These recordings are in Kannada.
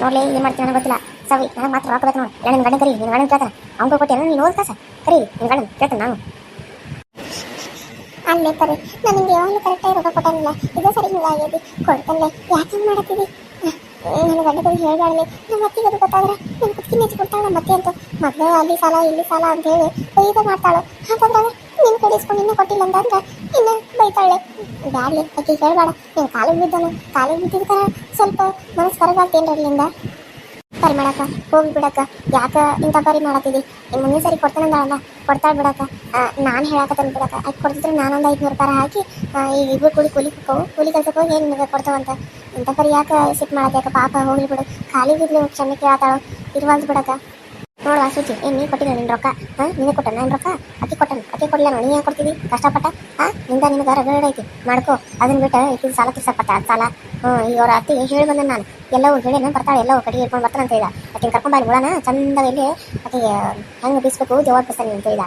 ನೋಡ್ಲಿ, ಏನು ಮಾಡ್ತೀನಿ ನನಗೆ ಗೊತ್ತಿಲ್ಲ. ಸವಿ, ನನಗೆ ಮಾತ್ರ ಹಾಕಬೇಕು ಬೇಕು ನೋಡಿ. ಇಲ್ಲ ನಿನ್ನ ಗಂಡ ಕರಿ ನಿನ್ನ ಗಂಡನ ಕೇಳ್ತಾನೆ. ಅವ್ನು ಕೊಟ್ಟಿಲ್ಲ ನೀನು ಓದ್ ಕಾಸ. ಕರಿ ನಿನ್ನ ಗಂಡನ ಕೇಳ್ತಾನೆ ನಾನು. ಅಲ್ಲೇ ಕರಿ, ನಾನು ನಿಂಗೆ ಯಾವಾಗಲೂ ಕರೆಕ್ಟಾಗಿ ರೊಕ್ಕ ಕೊಟ್ಟಿಲ್ಲ ಇದು ಸರಿ ಹಿಂಗಾಗ್ಯದಿ. ಕೊಡ್ತಲ್ಲೇ ಯಾಕೆ ಹಿಂಗೆ ಮಾಡತ್ತೀವಿ ನನ್ನ ಗಂಡಗಳು ಹೇಳ್ಬಾರ್ಲಿ ನಮ್ಮ ಅತ್ತಿಗೆ ಅದು ಗೊತ್ತಾದ್ರೆ ನನ್ನ ಕುತ್ತಿಗೆ ನೆಚ್ಚಿ ಕೊಡ್ತಾಳೆ ನಮ್ಮ ಅತ್ತೆ ಅಂತ. ಮೊದಲು ಅಲ್ಲಿ ಸಾಲ, ಇಲ್ಲಿ ಸಾಲ ಅಂತ ಹೇಳಿ ಬೈದ ಮಾಡ್ತಾಳು. ಹಾಗಾದ್ರೆ ನಿನ್ನ ಕಡೆ ಇಸ್ಕೊಂಡು ಇನ್ನೂ ಕೊಟ್ಟಿಲ್ಲ ಅಂತಂದ್ರೆ ಇನ್ನು ಬೈತಾಳೆ. ಬ್ಯಾಡ್ಲಿ, ಆಕೆ ಹೇಳ್ಬೇಡ. ನೀನು ಕಾಲಿಗೆ ಬಿದ್ದನು ಕಾಲಿಗೆ ಬಿದ್ದಿದ್ಕರ ಸ್ವಲ್ಪ ಮನಸ್ಸು ಕರಗಾಗ್ತೇನ್ರಿ ಅಲ್ಲಿಂದ? ಸರಿ ಮಾಡಕ್ಕ ಹೋಗಿ ಬಿಡಕ್ಕ. ಯಾಕ ಇಂಥ ಬಾರಿ ಮಾಡತ್ತಿದಿ ಇನ್ನು ಮುಂದಿನ ಸರಿ ಕೊಡ್ತಾನಂದಳಲ್ಲ ಕೊಡ್ತಾಳೆ ಬಿಡಕ್ಕ. ನಾನು ಹೇಳಕತ್ತೇನೆ ಬಿಡಕ್ಕ. ಅದು ಕೊಡ್ತಿದ್ರೆ ನಾನೊಂದು ಐದುನೂರು ರೂಪಾಯಿ ಹಾಕಿ ಈಗ ಇಬ್ರು ಕೂಲಿ ಕೂಲಿ ಹೋಗವು ಕೂಲಿ ಕೆಲ್ಸಕ್ಕೆ ಹೋಗಿ ನಿಮಗೆ ಕೊಡ್ತಾವಂತ ಇಂಥ ಬಾರಿ ಯಾಕೆ ಸಿಟ್ಟು ಮಾಡತ್ತೆ ಪಾಪ ಹೋಗ್ಲಿ ಬಿಡು. ಖಾಲಿ ಬಿದ್ಲು ಕ್ಷಮೆ ಕೇಳತ್ತಾಳು ಇರುವಲ್ದು ಬಿಡಕ್ಕ. ನೋಡುವ ಸೂಚಿ. ಏನು ನೀ ಕೊಟ್ಟಿದ್ದ ನಿನ್ನ ರೊಕ್ಕ? ಹಾಂ, ನೀನೇ ಕೊಟ್ಟ ನಾನು ರೊಕ್ಕ? ಅಕ್ಕಿ ಕೊಟ್ಟನು ಅಕ್ಕಿ ಕೊಡಲಿಲ್ಲ ನೋಡಿ ನೀ ಕೊಡ್ತಿದ್ದಿ ಕಷ್ಟಪಟ್ಟ? ಹಾಂ, ನಿಂದ ನಿನಗೆ ರಗಡ ಐತಿ. ಮಾಡ್ಕೋ. ಅದನ್ನ ಬಿಟ್ಟು ಈಗ ಸಾಲ ಕಿಸಪಟ್ಟ ಸಾಲ. ಹ್ಞೂ ಈಗ ಅವ್ರ ಅತ್ತಿಗೆ ಹೇಳಿ ಬಂದ ನಾನು. ಎಲ್ಲವೂ ಹೇಳಿ ನಾನು ಬರ್ತಾಳೆ, ಎಲ್ಲವೂ ಕಡೆಗೆ ಇಟ್ಕೊಂಡು ಬರ್ತಾನೆ ಅಂತ ಹೇಳಿದ. ಆಕಿನ ಕರ್ಕೊಂಬಾರಿ ಬಿಡೋಣ ಚಂದ ಇಲ್ಲಿ ಅಕ್ಕಿಗೆ ಹೆಂಗೆ ಬೀಸ್ಬೇಕು, ಜವಾಬ್ ಬಿಸ್ತಾನೆ ಅಂತ ಹೇಳಿದ.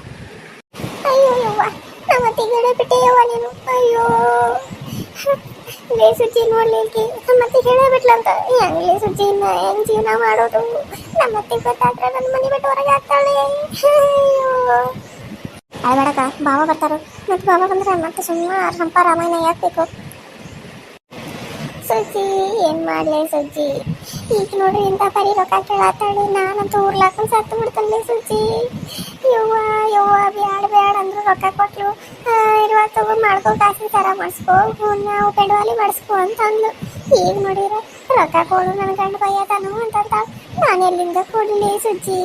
ಅಯ್ಯೋ ನಮ್ಮ ಅತ್ತಿಗೆ ಬಿಟ್ಟೆಯವ್ವ ನೀನು. ಅಯ್ಯೋ. ಲೇ ಸುಜ್ಜಿ ನೋಡ್ಲಿಕ್ಕೆ ನಮ್ಮತ್ತೆ ಹೇಳೇ ಬಿಟ್ಲಂತ ಹೆಂಗ್ಲೇ ಸುಜ್ಜಿ ಇನ್ನ ಹೆಂಗ್ ಜೀವನ ಮಾಡೋದು? ನಮ್ಮತ್ತೆ ಗೊತ್ತಾದ್ರೆ ನನ್ನ ಮನೆ ಬಿಟ್ಟು ಹೊರಗೆ ಹಾಕ್ತಾಳೆ ಅಯ್ಯೋ. ಬೇಡಕ ಬಾವ ಬರ್ತಾರ. ಮತ್ತೆ ಬಾವ ಬಂದ್ರೆ ಮತ್ತೆ ಸುಮ್ಮನೆ ಹಂಪ ರಾಮಾಯಣ ಯಾಕೆ ಬೇಕು ಸುಜ್ಜಿ ಏನ್ ಮಾಡ್ಲಿ ಸುಜ್ಜಿ ಈಗ ನೋಡ್ರಿ ಇಂಥ ಪರಿ ರೊಕ್ಕ ಕೇಳತ್ತಾಳೆ ನಾನಂತೂ ಊರ್ಲಾಕ ಸತ್ತು ಬಿಡ್ತಾನೆ ಸುಜ್ಜಿ ಯವ್ವ ಯವ್ವ, ಬ್ಯಾಡ ಬ್ಯಾಡ ಅಂದ್ರು ರೊಕ್ಕ ಕೊಟ್ರು. ಇರುವ ತಗೋ, ಮಾಡ್ಕೋ, ಕಾಸಿನ ಸರ ಮಾಡಿಸ್ಕೋ. ನಾವು ಪೆಡವಾಲಿ ಮಾಡಿಸ್ಕೋ ಅಂತ ಅಂದ್ಲು ಈಗ ನೋಡಿದ್ರೆ ರೊಕ್ಕ ಕೊಡು ನನ್ನ ಗಂಡ ಬೈಯತಾನು ಅಂತ ನಾನು ಎಲ್ಲಿಂದ ಕೊಡ್ಲಿ ಸುಜ್ಜಿ?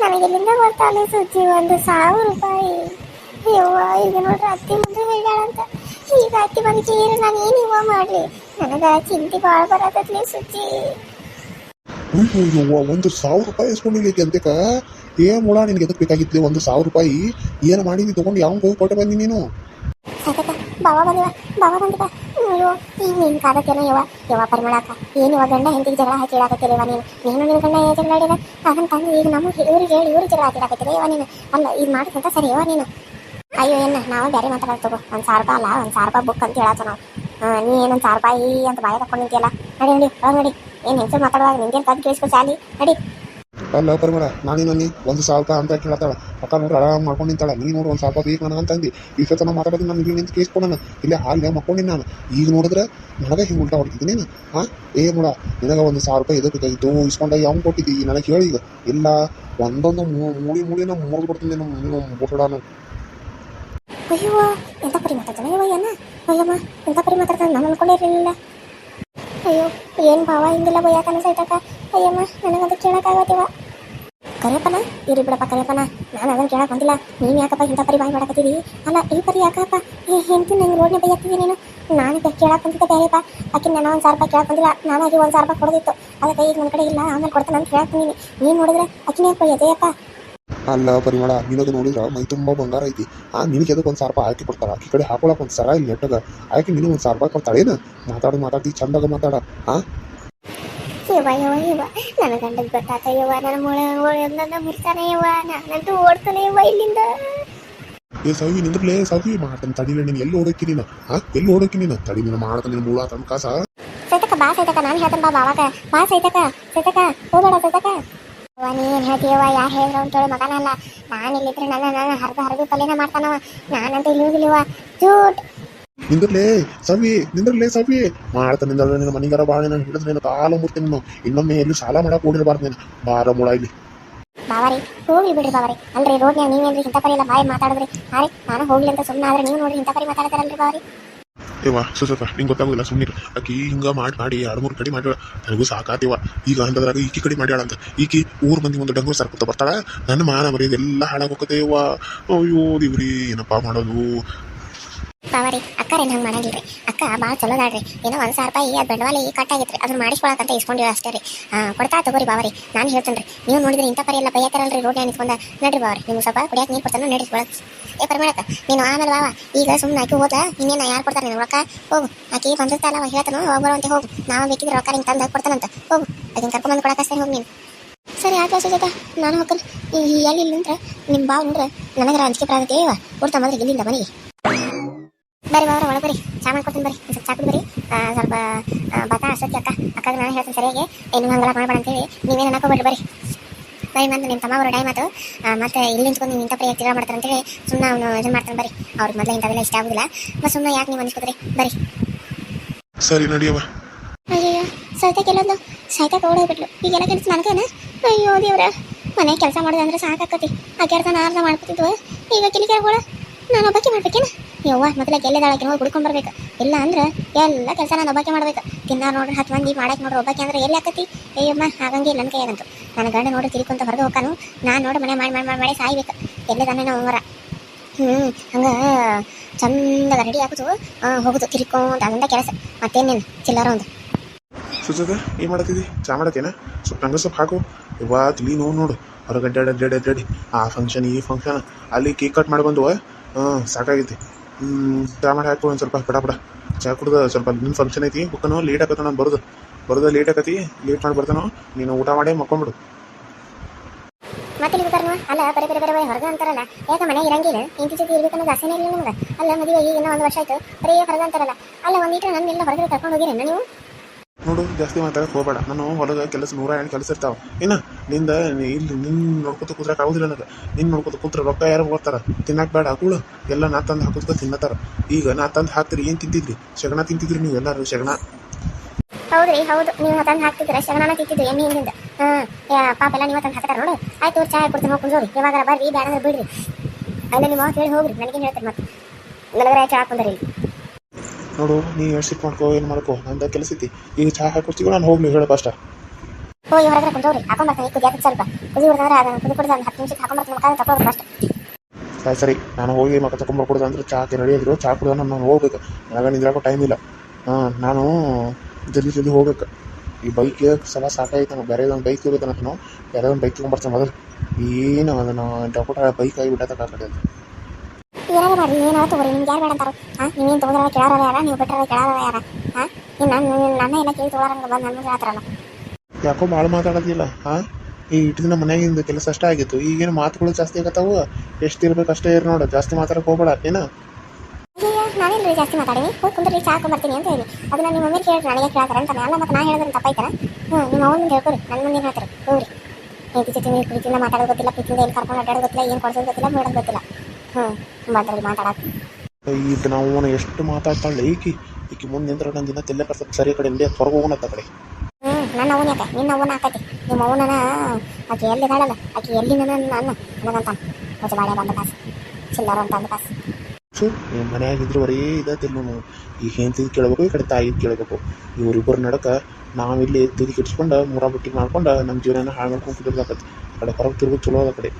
ನನಗೆಲ್ಲಿಂದ ಬರ್ತಾಳೆ ಸುಜ್ಜಿ? ಒಂದು ಸಾವಿರ ರೂಪಾಯಿ. ಯವ್ವ, ಈಗ ನೋಡ್ರಿ ಅತ್ತಿ ಮುಂದೆ ಹೇಳ್ಯಾಳಂತ. ಈಗ ಅತ್ತಿ ಬಂದು ನಾನು ಏನು ಇವ ಮಾಡ್ಲಿ? ನನಗ ಚಿಂತೆ ಭಾಳ ಬರತತ್ಲಿ ಸುಜ್ಜಿ. ಒಂದು ಸಾವಿರ ರೂಪಾಯಿ ಇಸ್ಕೊಂಡಿಲ್ಲ ಅಂತಕ ಏನ್ ಮುಳ ನಿನ್ಗೆ ಎದಕ್ ಬೇಕಾಗಿತ್ತು ಒಂದು ಸಾವಿರ ರೂಪಾಯಿ? ಏನು ಮಾಡಿದ್ವಿ ತಗೊಂಡು ಯಾವ ಹೋಗಿ ಕೊಟ್ಟು ಬಂದಿ ನೀನು? ಅಯ್ಯೋ ಈಗ ಏನು ಇವ ಜಗಳ ನೀನು? ನೀನು ಈಗ ನಮ್ಮ ಇವ್ರಿಗೆ ಹೇಳಿ ಜಗಳ ನೀನು? ಅಲ್ಲ ಈಗ ಸರಿ ಯವ ನೀನು? ಅಯ್ಯೋ ನಾವು ಬೇರೆ ಮಾತಾಡೋದು ತಗೋ. ಒಂದು ಸಾವಿರ ರೂಪಾಯಿ ಅಲ್ಲ, ಒಂದು ಸಾವಿರ ರೂಪಾಯಿ ಬುಕ್ ಅಂತ ಹೇಳತ್ತ ನಾವು. ನೀ ಏನೊಂದು ಸಾವಿರ ರೂಪಾಯಿ ಅಂತ ಬಾಯ ತಕೊಂಡಿದ್ಯಲ್ಲ ನೋಡಿ ನಡಿ. ಏನು ಹೆಂಗಸರು ಮಾತಾಡುವಾಗ ನಿಂಗೇನು ಕದ್ದು ಕೇಳಿಸ್ಕೊ ಚಾಲಿ ನಡಿ. ಅಲ್ಲ ಪರಿಮಳ ನಾನೇನು ನೀ ಒಂದು ಸಾವಿರ ರೂಪಾಯಿ ಅಂತ ಕೇಳತ್ತಾಳ ಅಕ್ಕ ನೋಡ್ರಿ ಆರಾಮ್ ಮಾಡ್ಕೊಂಡು ನಿಂತಾಳ. ನೀ ನೋಡ್ರಿ ಒಂದು ಸಾವಿರ ರೂಪಾಯಿ ಬೇಕು ನನಗೆ ಅಂತಂದು ಇಷ್ಟೊತ್ತನ ಮಾತಾಡೋದು ನಾನು ಇಲ್ಲಿ ನಿಂತು ಕೇಳಿಸ್ಕೊಂಡಾನ ಇಲ್ಲೇ ಹಾಲ್ಗೆ ಮಕ್ಕೊಂಡಿನಿ ನಾನು. ಈಗ ನೋಡಿದ್ರೆ ನನಗೆ ಹಿಂಗೆ ಉಲ್ಟಾ ಹೊಡ್ತಿದ್ದೀನಿ ನೀನು. ಹಾಂ ಏ ನೋಡ ನಿನಗೆ ಒಂದು ಸಾವಿರ ರೂಪಾಯಿ ಎದಕ್ಕೆ ಬೇಕಾಗಿತ್ತು ಇಸ್ಕೊಂಡ ಯಾವ ಕೊಟ್ಟಿದ್ದಿ? ನನಗೆ ಹೇಳಿ ಈಗ. ಇಲ್ಲ ಒಂದೊಂದು ಮೂಳಿ ಮೂಳಿ ಮುರಿದು ಬಿಡ್ತೀನಿ ನಮ್ಮ ಬುಟ್ಟಡಾನು ಅಯ್ಯೋ ಎಂತ ಪರಿ ಮಾತಾಡ್ತಾನೆ? ಅಯ್ಯೋ ಏನ? ಅಯ್ಯಮ್ಮ ಎಂತ ಪರಿ ಮಾತಾಡ್ತಾನೆ? ನಾನು ಅನ್ಕೊಂಡಿರಲಿಲ್ಲ. ಅಯ್ಯೋ, ಏನು ಭಾವ, ಹಿಂಗೆಲ್ಲ ಬೈಯಾಕನ ಸೈತಕ್ಕ ಅಯ್ಯಮ್ಮ ನನಗದು ಕೇಳೋಕ್ಕಾಗತ್ತಿವ ಕರೆಯಪ್ಪನ, ಇರಿ ಬಿಡಪ್ಪ ಕರೆಯಪ್ಪನ, ನಾನು ಅದನ್ನ ಕೇಳಕ್ ಬಂದಿಲ್ಲ. ನೀನು ಯಾಕಪ್ಪ ಇಂಥ ಪರಿ ಬಾಯಿ ಮಾಡಕತ್ತಿದಿ ಅಲ್ಲ, ಈ ಪರಿ ಯಾಕಪ್ಪ? ಏ, ಹೆಂಡ್ತಿ ನಂಗೆ ರೋಡ್ನೇ ಬೈಯಾಕ್ತಿದಿ ನೀನು? ನಾನು ಕೇಳಕ್ಕೆ ಕೇಳಕ್ ಬಂದಿದ್ದೆ ಬೇರೆಪ್ಪ. ಆಕಿನ ನಾನು ಒಂದು ಸಾವಿರ ರೂಪಾಯಿ ಕೇಳಕ್ ಬಂದಿಲ್ಲ. ನಾನಾಗಿ ಒಂದು ಸಾವಿರ ರೂಪಾಯಿ ಕೊಡೋದಿತ್ತು. ಅದಕ್ಕೆ ಈಗ ನನ್ನ ಕಡೆ ಇಲ್ಲ, ಆಮೇಲೆ ಕೊಡ್ತಾನೆ ಅಂತ ಹೇಳಕ್ ಬಂದೀನಿ ನೀನು ನೋಡಿದ್ರೆ ಅಕ್ಕಿನೇ ಬೈಯದೆಯಪ್ಪ ಅಲ್ಲ ಪರಿಮಳ ನಿನಗೆ ನೋಡಿದ್ರ ಮೈ ತುಂಬ ಬಂಗಾರ ಐತಿ. ಆ ನಿನಗೆ ಅದಕ್ಕೆ ಒಂದು ಸಾವಿರ ರೂಪಾಯಿ ಹಾಕಿ ಕೊಡ್ತಾರ? ಈ ಕಡೆ ಹಾಕೊಳಕ್ ಒಂದು ಸರ ಇಲ್ಲಿ ನೆಟ್ಟದ ಆಯ್ಕೆ ನಿನಗೆ ಒಂದು ಸಾವಿರ ರೂಪಾಯಿ ಕೊಡ್ತಾಳೇನ ಮಾತಾಡು ಮಾತಾಡಿ ಚಂದಾಗ ಮಾತಾಡ ಆ? ಯವ್ವ ಯವ್ವ ಯವ್ವ ನನ್ನ ಗಂಡಗೆ ಗೊತ್ತಾತ ಯವ್ವ ನನ್ನ ಮುಳ ನನ್ನ ಮುರ್ತಾನೆ ಯವ್ವ ನಾನಂತೂ ಓಡ್ತಾನೆ ಯವ್ವ ಇಲ್ಲಿಂದ. ಏ ಸವಿ ನಿಂದ್ರಲೇ ಸವಿ ಮಾಡ್ತಾನೆ ತಡಿಲ ನೀನು ಎಲ್ಲಿ ಓಡೋಕಿ ನೀನು? ಹಾ ಎಲ್ಲಿ ಓಡೋಕಿ ನೀನು? ತಡಿ ನೀನು ಮಾಡ್ತಾನೆ ಮೂಳ ತನ್ನ ಕಾಸ. ಸೈತಕ ಬಾ ಸೈತಕ ನಾನು ಹೇಳ್ತಾನೆ ಬಾ ಬಾವಾಗ ಬಾ ಸೈತಕ ಸೈತಕ ಹೋಗ್ಬೇಡ ಸೈತಕ ಅವ್ವ ನೀ ಏನು ಹೇಳ್ತೀಯವ್ವ ಯಾ ಹೇಳಿದ್ರು ಅಂತೇಳಿ ಮಗನ ಅಲ್ಲ. ನಾನು ಇಲ್ಲಿದ್ರೆ ನನ್ನ ನನ್ನ ಹರಿದು ಹರಿದು ಪಲ್ಯನ ಮಾಡ್ತಾನವ. ನಾನಂತ ಇಲ್ಲಿ ಹೋಗಿಲ್ವ ಜೂಟ್. ನಿಂದ್ರಲೇ ಸವಿ ನಿಂದ್ರಲೇ ಸವಿ. ಮಾಡ್ತಾನೆ ನಿಂದ್ರ ನಿನ್ನ ಮನಿಗಾರ ಬಾಳ ನಾನು ಹಿಡಿದ್ರೆ ನೀನು ಕಾಲು ಮುರ್ತೀನಿ ನೀನು ಇನ್ನೊಮ್ಮೆ ಎಲ್ಲಿ ಸಾಲ ಮಾಡಕ್ ಓಡಿರಬಾರ್ದು ನೀನು. ಬಾರ ಮುಳ ಇಲ್ಲಿ. ಬಾವರಿ ಹೋಗ್ಲಿ ಬಿಡ್ರಿ ಬಾವರಿ. ಅಲ್ರಿ ರೋಡ್ನ್ಯಾಗ ನೀವೇನ್ರಿ ಇಂಥ ಪರಿ ಎಲ್ಲ ಬಾಯಿ ಮಾತಾಡಿದ್ರಿ? ಹಾರಿ ನಾನು ಹೋಗ್ಲಿ ಅಂತ ಸುಮ್ಮನೆ ಆದ್ರೆ ನೀವು ನೋಡ್ರಿ ಇಂಥ ಪರಿ ಮಾತಾಡ್ತಾರಲ್ರಿ ಬಾವರಿ? ಏವಾ ಸುಸತ ನಿಂಗೆ ಗೊತ್ತಾಗೋದಿಲ್ಲ ಸುಮ್ಮನೆ ಆಕಿ ಹಿಂಗ ಮಾಡಿ ಮಾಡಿ, ಎರಡು ಮೂರು ಕಡೆ ಮಾಡ್ಯಾಳ. ನನಗೂ ಸಾಕಾತಿವ. ಈಗ ಅಂತದ್ರಾಗ ಈಕಿ ಕಡೆ ಮಾಡ್ಯಾಳ ಅಂತ ಈಕಿ ಊರು ಮಂದಿ ಒಂದು ಡಂಗೂರು ಸರ್ಕೊತ ಬರ್ತಾಳ. ನನ್ನ ಮಾನ ಮರ್ಯಾದೆ ಎಲ್ಲ ಹಾಳಾಗೋಕತೇವ ಅಯ್ಯೋ, ದಿವ್ರಿ, ಏನಪ್ಪಾ ಮಾಡೋದು? ಬಾವರಿ ಅಕ್ಕರೇನು ಹಂಗೆ ಮಾಡಂಗಿಲ್ರಿ? ಅಕ್ಕ ಭಾಳ ಚಲೋದಾಡ್ರಿ ಏನೋ ಒಂದು ಸಾವಿರ ರೂಪಾಯಿ ಅದು ಬಂಡವಾಳ ಈ ಕಟ್ಟಾಗಿತ್ರಿ. ಅದನ್ನ ಮಾಡಿಸ್ಕೊಳಕಂತ ಇಸ್ಕೊಂಡಿವಿ ಅಷ್ಟೇ ರೀ. ಕೊಡ್ತಾ ತಗೋರಿ ಬಾವರಿ ನಾನು ಹೇಳ್ತೇನೆ ರೀ ನೀವು ನೋಡಿದ್ರೆ ಇಂಥ ಪರಿ ಎಲ್ಲ ಬೈಯತ್ತಾರಲ್ರಿ ರೋಡ್ ನಿಂತ್ಕೊಂಡ. ನಡ್ರಿ ಬಾವರಿ ನಿಮ್ಗೆ ಸ್ವಲ್ಪ ಕುಡಿಯಕ್ಕೆ ನೀರು ಕೊಡ್ತಾನೆ ನಡ್ರಿ ಒಳಗೆ. ಏ ಪರಿಮೇಳಕ್ಕ ನೀನು ಆಮೇಲೆ ಬಾವ ಈಗ ಸುಮ್ಮನೆ ಆಕಿ ಹೋದ ಇನ್ನೇನು ಯಾರು ಕೊಡ್ತಾರೆ ನೀನು ರೊಕ್ಕ ಹೋಗು. ಆಕಿ ಬಂದಿರ್ತಾಳ ಅವ, ಹೇಳ್ತಾನು ಹೋಗ್ಬರೋ ಅಂತ ಹೋಗು. ನಾವು ಬೇಕಿದ್ರೆ ರೊಕ್ಕ ನಿಂಗೆ ತಂದು ಕೊಡ್ತಾನಂತ. ಹೋಗು. ಅದನ್ನ ಕರ್ಕೊಂಬಂದು ಕೊಡಕ್ಕೆ ಹೋಗಿ ನೀನು. ಸರಿ, ಆಯ್ತು ಜೊತೆ ನಾನು ಹೋಗ್ತೀನಿ. ಎಲ್ಲಿ ನಿಂತ್ರೆ? ನಿಮ್ಮ ಬಾವ್ ನಿಂದ್ರೆ? ನನಗೆ ಅಂಜಿಕೆ ಪ್ರಾಗತ್ತೆ ಕೊಡ್ತಾ ಬಂದ್ರೆ, ಇಲ್ಲಿಂದ ಮನೆಗೆ. ಬರ್ರಿ ಬಾವ್ರ ಒಳಗೆ ಬರ್ರಿ. ಚಾ ಮಾಡ್ಕೊತೀನಿ ಬರ್ರಿ. ಸ್ವಲ್ಪ ಚಾ ಕುಡಿ ಬರ್ರಿ. ಸ್ವಲ್ಪ ಬಾತ ಅಷ್ಟೊತ್ತಿ ಅಕ್ಕ ಅಕ್ಕ ನಾನು ಹೇಳ್ತೀನಿ ಸರಿಯಾಗಿ. ಏನು ಹಂಗೆಲ್ಲ ಮಾಡ್ಬೇಡ ಅಂತೇಳಿ. ನೀವೇನು ಅನ್ನಕೋಬೇಡ್ರಿ ಬರ್ರಿ. ಬರೀ ಮತ್ತೆ ನಿಮ್ಮ ತಮ್ಮ ಅವರು ಟೈಮ್ ಆತು ಆ, ಮತ್ತೆ ಇಲ್ಲಿ ನಿಂತ್ಕೊಂಡು ನೀವು ಇಂಥ ಪ್ರಿಯ ತಿರ್ಗಾ ಮಾಡ್ತಾರೆ ಅಂತೇಳಿ ಸುಮ್ಮನೆ ಅವನು ಇದು ಮಾಡ್ತಾನೆ ಬರ್ರಿ. ಅವ್ರಿಗೆ ಮೊದಲೇ ಇಂಥವೆಲ್ಲ ಇಷ್ಟ ಆಗೋದಿಲ್ಲ. ಮತ್ತು ಸುಮ್ಮನೆ ಯಾಕೆ ನೀವು ಅನ್ಸ್ಕೊದ್ರಿ ಬರ್ರಿ. ಸರಿ ನಡಿಯವ ಅಯ್ಯೋ ಸಹಿತ ಕೆಲವೊಂದು ಸಹಿತ ಓಡೋಗ್ಬಿಟ್ಲು ಈಗೆಲ್ಲ ಕೆಲಸ ನನಗೇನ? ಅಯ್ಯೋ ದೇವ್ರ. ಮನೆ ಕೆಲಸ ಮಾಡೋದಂದ್ರೆ ಸಾಕಾಕತಿ. ಆ ಕೆಲಸ ಅರ್ಧ ಮಾಡ್ಕೊತಿದ್ವು. ಈಗ ಕಿಲಿಕೆಗಳು ನಾನು ಒಬ್ಬಕ್ಕೆ ಮಾಡ್ಬೇಕೇನ? ಯವ್ವ ಮೊದಲ ಗೆಲ್ಲೆದಾಳಕ್ಕೆ ಹೋಗಿ ಕುಡ್ಕೊಂಡು ಬರ್ಬೇಕು. ಇಲ್ಲ ಅಂದ್ರೆ ಎಲ್ಲ ಕೆಲಸ ನಾನು ಒಬ್ಬಾಕೆ ಮಾಡ್ಬೇಕು. ತಿನ್ನ ನೋಡ್ರಿ, ಹತ್ತು ಮಂದಿ ಮಾಡಕ್ಕೆ ನೋಡ್ರಿ, ಒಬ್ಬಾಕೆ ಅಂದ್ರೆ ಎಲ್ಲಿ ಆಕತಿ? ಅಯ್ಯಮ್ಮ, ಹಾಗಂಗೆ ನನ್ನ ಕೈಯಾಗಂತು ನನ್ನ ಗಂಡ ನೋಡಿ ತಿಳ್ಕೊಂತ ಹೊರಗೆ ಹೋಗಾನು ನಾನು ನೋಡಿ ಮನೆ ಮಾಡಿ ಮಾಡಿ ಮಾಡಿ ಮಾಡಿ ಸಾಯ್ಬೇಕು. ಎಲ್ಲದಾನೆ ನಾವು ಹೊರ ಹ್ಞೂ ಹಂಗೆ ಚಂದ ರೆಡಿ ಆಗುದು ಹೋಗುದು, ತಿರ್ಕೊಂತ ಅದಂತ ಕೆಲಸ. ಮತ್ತೇನೇನು ಚಿಲ್ಲರ ಒಂದು ಸುಜಾತ, ಏನು ಮಾಡತ್ತಿದ್ದಿ ಚಾ ಮಾಡತ್ತೇನ? ಸ್ವಲ್ಪ ನಂಗೆ ಸ್ವಲ್ಪ ಹಾಕು. ಇವಾ ತಿಳಿ ನೋವು ನೋಡು. ಹೊರಗಡ್ಡೆ ಅಡ್ಡಾಡಿ ಆ ಫಂಕ್ಷನ್ ಈ ಫಂಕ್ಷನ್ ಅಲ್ಲಿ ಕೇಕ್ ಕಟ್ ಮಾಡಿ ಬಂದು ಹಾಂ ಸಾಕಾಗೈತಿ. ಚಾ ಮಾಡಿ ಹಾಕು ಒಂದು ಸ್ವಲ್ಪ ಪಡ ಪಡ ಚಾ ಕುಡ್ದು ಸ್ವಲ್ಪ ನಿಮ್ಮ ಫಂಕ್ಷನ್ ಐತಿ ಬುಕ್ಕನು ಲೇಟ್ ಆಗತ್ತ ನಾನು ಬರೋದು. ಬರೋದು ಲೇಟ್ ಆಗತಿ ಲೇಟ್ ಮಾಡಿ ಬರ್ತಾನು. ನೀನು ಊಟ ಮಾಡಿ ಮಕ್ಕೊಂಬಿಡು. ಮತ್ತೆ ಬರ್ನು ಅಲ್ಲ, ಬೇರೆ ಬೇರೆ ಬೇರೆ ಬೇರೆ, ಹೊರಗೆ ಅಂತಾರಲ್ಲ. ಯಾಕೆ ಮನೆ ಇರಂಗಿಲ್ಲ ಇಂತಿ ಜೊತೆ ಇರ್ಬೇಕನ್ನೋದು ಆಸೆನೇ ಇಲ್ಲ ನಿಮ್ಗೆ. ಅಲ್ಲ, ಮದುವೆ ಈಗ ಇನ್ನೂ ಒಂದು ವರ್ಷ ಆಯ್ತು. ಬರೀ ಹೊರಗೆ ಅಂತಾರಲ್ಲ. ಅಲ್ಲ ಒಂದಿಟ್ಟು ನನ್ನ ಎಲ್ಲ ಹೊರಗಡೆ ಕರ್ಕೊಂಡು ಹೋಗಿರೇನ ನೀವು? ನೋಡು, ಜಾಸ್ತಿ ಮಾತಾಡಕ್ಕೆ ಹೋಗಬೇಡ. ನಾನು ಹೊಲದ ಕೆಲಸ ನೂರ ಎಂಟು ಕೆಲಸ ಇರ್ತಾವ. ಇನ್ನು ನಿಂದ ಇಲ್ಲಿ ನಿನ್ನ ನೋಡ್ಕೊತ ಕೂತ್ರಕ್ಕೆ ಆಗುದಿಲ್ಲ ನನಗೆ. ನಿನ್ನ ನೋಡ್ಕೊತ ಕೂತ್ರ ರೊಕ್ಕ ಯಾರು ಹೋಗ್ತಾರ ತಿನ್ನಕ್ಕೆ ಬೇಡ ಕೂಳು ಎಲ್ಲ ನಾ ತಂದು ಹಾಕೋದ್ಕ ತಿನ್ನತ್ತಾರ ಈಗ ನಾ ತಂದು ಹಾಕ್ತೀರಿ, ಏನು ತಿಂತಿದ್ರಿ? ಶಗಣ ತಿಂತಿದ್ರಿ ನೀವು ಎಲ್ಲರೂ, ಶಗಣ. ಹೌದ್ರಿ, ಹೌದು. ನೀವು ತಂದು ಹಾಕ್ತಿದ್ರೆ ಶಗಣನ ತಿಂತಿದ್ರು ಹಿಂದಿಂದ. ಹಾಂ ಪಾಪ ಎಲ್ಲ ನೀವು ತಂದು ಹಾಕ್ತಾರ ನೋಡು. ಆಯ್ತು ಚಾಯ್ ಕೊಡ್ತೀನಿ, ಹೋಗಿ ಕುಂದ್ರಿ ಇವಾಗ ಬರ್ರಿ ಬೇಡ ಬಿಡ್ರಿ. ಅಲ್ಲ ಮಾತು ಹೇಳಿ ಹೋಗ್ರಿ. ನನಗೇನು ಹೇಳ್ತಾರೆ ಮತ್ತೆ? ನನಗೆ ಚಾ ಇಲ್ಲಿ ನೋಡು ನೀ ಸಿಟ್ಟು ಮಾಡ್ಕೋ ಏನು ಮಾಡ್ಕೋ ನಂದ ಕೆಲಸ ಐತಿ. ಈಗ ಚಹಾ ಹಾಕೊಡ್ತೀವಿ ನಾನು ಹೇಳಪ್ಪ ಅಷ್ಟ ಹೋಗಿ ಹೊರಗಡೆ ಕುಂದ್ರೋರಿ ಹಾಕೊಂಬರ್ತೀನಿ ಕುದಿಯಾಕ ಸ್ವಲ್ಪ. ಕುದಿ ಬಿಡ್ದಂದ್ರೆ ಅದನ್ನು ಕುದಿ ಕುಡಿದ ಒಂದು ಹತ್ತು ನಿಮಿಷಕ್ಕೆ ಹಾಕೊಂಬರ್ತೀನಿ ಮುಖ ತಗೊಳ್ಬೇಕು ಅಷ್ಟೇ. ಸರಿ ಸರಿ. ನಾನು ಹೋಗಿ ಮಕ್ಕ ತಗೊಂಬರ್ಕೊಡ್ದು ಅಂದ್ರೆ ಚಹಾಕ್ಕೆ ರೆಡಿ ಆಗಿದ್ರು ಚಾ ಕುಡ್ದ ನಾನು ಹೋಗ್ಬೇಕು. ನನಗೆ ನಿಂದ್ರಾಕೋ ಟೈಮ್ ಇಲ್ಲ. ಹಾ ನಾನು ಜಲ್ದಿ ಜಲ್ದಿ ಹೋಗ್ಬೇಕು. ಈ ಬೈಕ್ ಸಲ ಸಾಕಾಯ್ತು ನಾನು ಬೇರೆ ಒಂದು ಬೈಕ್ ಇರುತ್ತೆ ನಾನು. ಒಂದು ಬೈಕ್ ತೊಗೊಂಬರ್ತೀನಿ ಮೊದಲು. ಏನು ಅದನ್ನು ಡಾಕ್ಟರ್ ಬೈಕ್ ಆಗಿ ಬಿಟ್ಟತ್ತ ಕಾಕಡೆ ಏನಾರ ಮಾಡ್ರಿ ಏನಾರ ತಗೋರಿ ನಿಮ್ಗೆ ಯಾರು ಬೇಡ ಅಂತಾರೋ? ಹಾಂ ನೀವೇನು ತೊಗೊಂಡ್ರೆ ಕೇಳಾರ ಯಾರ? ನೀವು ಬಿಟ್ಟರೆ ಕೇಳಾರ ಯಾರ? ಹಾ ಇನ್ನು ನನ್ನ ನನ್ನ ಎಲ್ಲ ಕೇಳಿ ತೊಗೊಳಂಗೆ ಬಂದು ನನ್ನ ಹೇಳ್ತಾರಲ್ಲ. ಯಾಕೋ ಭಾಳ ಮಾತಾಡೋದಿಲ್ಲ? ಹಾ ಈ ಇಟ್ಟು ದಿನ ಮನೆಯಾಗಿಂದ ಕೆಲಸ ಅಷ್ಟೇ ಆಗಿತ್ತು. ಈಗೇನು ಮಾತುಗಳು ಜಾಸ್ತಿ ಆಗತ್ತಾವು? ಎಷ್ಟು ಇರ್ಬೇಕು ಅಷ್ಟೇ ಇರ್ ನೋಡು. ಜಾಸ್ತಿ ಮಾತಾಡಕ್ಕೆ ಹೋಗ್ಬೇಡ ಏನ? ನಾನೇನ್ರಿ ಜಾಸ್ತಿ ಮಾತಾಡೀನಿ ಹೋಗಿ ಕುಂದ್ರಿ ಚಾ ಬರ್ತೀನಿ ಅಂತ ಹೇಳಿ. ಅದನ್ನ ನಿಮ್ಮ ಮಮ್ಮಿ ಕೇಳಿ ನನಗೆ ಕೇಳ್ತಾರೆ ಅಂತ. ನಾನು ಮತ್ತೆ ನಾ ಹೇಳಿದ್ರೆ ತಪ್ಪಾಯ್ತಾರ ಹ್ಞೂ ನಿಮ್ಮ ಅವ್ನ ಮುಂದೆ ಹೇಳ್ಕೊರಿ ನನ್ನ ಮುಂದೆ ಹೇಳ್ತಾರೆ. ಹೋಗ್ರಿ. ಹೆಂಡತಿ ಜೊತೆ ನೀವು ಪ್ರೀತಿಯಿಂದ ಮಾತಾಡೋದು ಗೊತ್ತಿಲ್ಲ ಪ್ರೀತಿಯಿಂದ ಏನು ಕರ್ಕೊಂಡು ಅಡ್ಡಾಡೋದು ಗೊತ್ತಿಲ್ಲ ಏನು ಕೊಡ್ಸೋದು ಗೊತ್ತಿಲ್ಲ ಮಾಡೋದು ಗೊತ್ತಿಲ್ಲ. ಹ್ಞೂ ಬಂದ್ರಲ್ಲಿ ಮಾತಾಡಕ್ಕೆ ಈಗ ನಾವು ಎಷ್ಟು ಮಾತಾಡ್ತಾಳೆ ಈಕಿ ಈಕಿ ಮುಂದೆ ನಿಂತ್ರ ನನ್ನ ದಿನ ತೆಲ್ಲ ಬರ್ತದೆ ಸರಿ ಕಡೆ ಇಲ್ಲಿ ಹೊರಗೆ ಹೋಗೋಣ ಕಡೆ. ಹ್ಞೂ ನನ್ನ ಅವನ ಯಾಕೆ? ನಿನ್ನ ಅವನ ಆಕತಿ. ನಿಮ್ಮ ಅವನ ಆಕೆ ಎಲ್ಲಿದ್ದಾಳಲ್ಲ ಆಕೆ ಎಲ್ಲಿ ನನ್ನ ನನ್ನ ನನಗಂತ ಹೊಸ ಬಾಳೆ ಬಂದ ಕಾಸು ಚಿಲ್ಲರ ಅಂತ ಅಂದ ಕಾಸು ಸೊ ನಿಮ್ಮ ಮನೆಯಾಗಿದ್ರು ಬರೀ ಇದತ್ತಿಲ್ಲ ನಾವು ಈ ಹೆಂಡತಿದ್ ಕೇಳಬೇಕು ಈ ಕಡೆ ತಾಯಿದ್ ಕೇಳಬೇಕು. ಇವರಿಬ್ಬರು ನಡಕ ನಾವಿಲ್ಲಿ ತುದಿ ಕೆಡ್ಸ್ಕೊಂಡು ಮೂರ ಬುಟ್ಟಿ ಮಾಡ್ಕೊಂಡು ನಮ್ಮ ಜೀವನ ಹಾಳು ಮಾಡ್ಕೊಂಡು ಕುಡಿದಾಕತಿ ಆ ಕಡೆ ಹೊರಗೆ ತಿರುಗಿ ಚಲೋ ಅದ ಕಡೆ.